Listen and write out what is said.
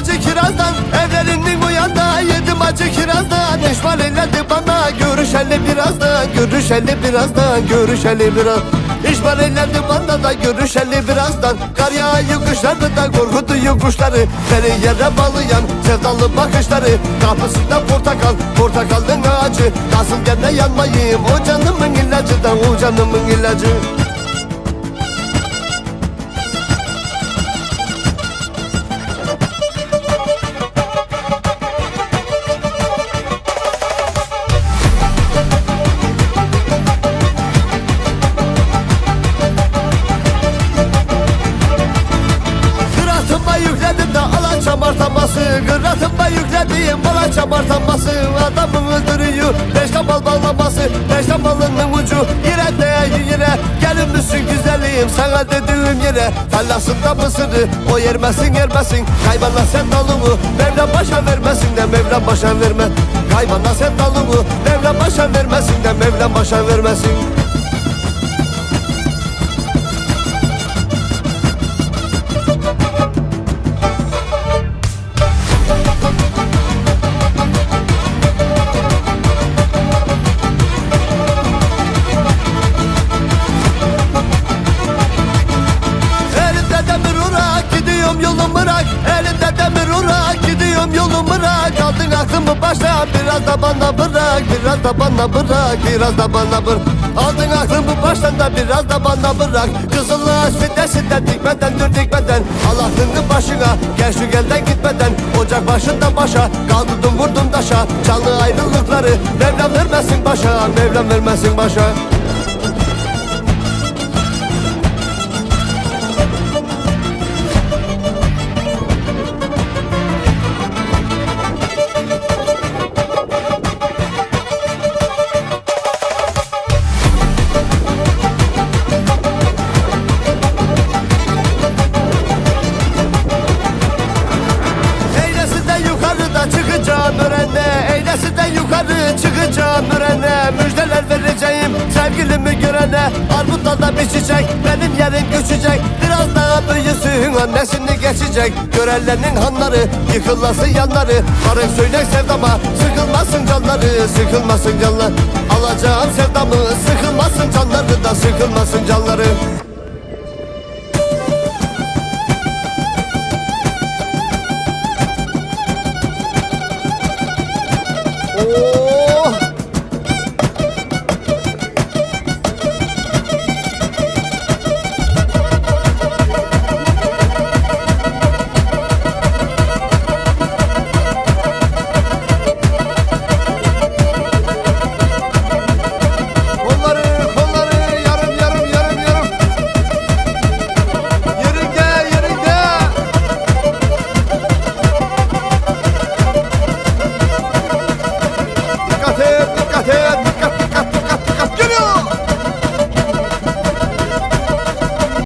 acı kirazdan Evlerindik bu yanda. Yedim acı kirazdan Eşmal eyledi bana. Görüşeli birazdan Görüşeli birazdan görüşeli biraz İşbar eyledi bana da görüşeli birazdan Kar yağıyor kuşları da korkutuyor kuşları Beni yere bağlayan sevdalı bakışları. Kapısında portakal, portakalın ağacı Nasıl gene yanmayayım o canımın ilacı da o canımın ilacı. Kıratıma yüklediğim alan çamartaması Adamı öldürüyor. Beşte bal bağlaması Beşte balının ucu. Yine değiyor yine. Gelin misin güzelim sana dediğim yere. Tallasında mısırı O yermesin yermesin. Kaybana sen dalını Mevla başa vermesin de Mevla başa verme. Kaybana sen dalını Mevla başa vermesin de Mevla başa vermesin urak gidiyorum yolum bırak. Aldın aklımı başla biraz da bana bırak. Biraz da bana bırak. Biraz da bana bırak. Aldın aklımı baştan da biraz da bana bırak. Kızılaş fitnesinden dikmeden dur dikmeden. Al aklını başına. Gel şu gelden gitmeden. Ocak başında başa. Kaldırdım vurdum taşa. Canlı ayrılıkları. Mevlam vermesin başa. Mevlam vermesin başa Müjdeler vereceğim. Sevgilimi görene Armutla da bir çiçek benim yerim küçecek Biraz daha büyüsün annesini geçecek. Görenlerin hanları yıkılmasın yanları. Karın söyle sevdama sıkılmasın canları Sıkılmasın canlar Alacağım sevdamı sıkılmasın canları da sıkılmasın canları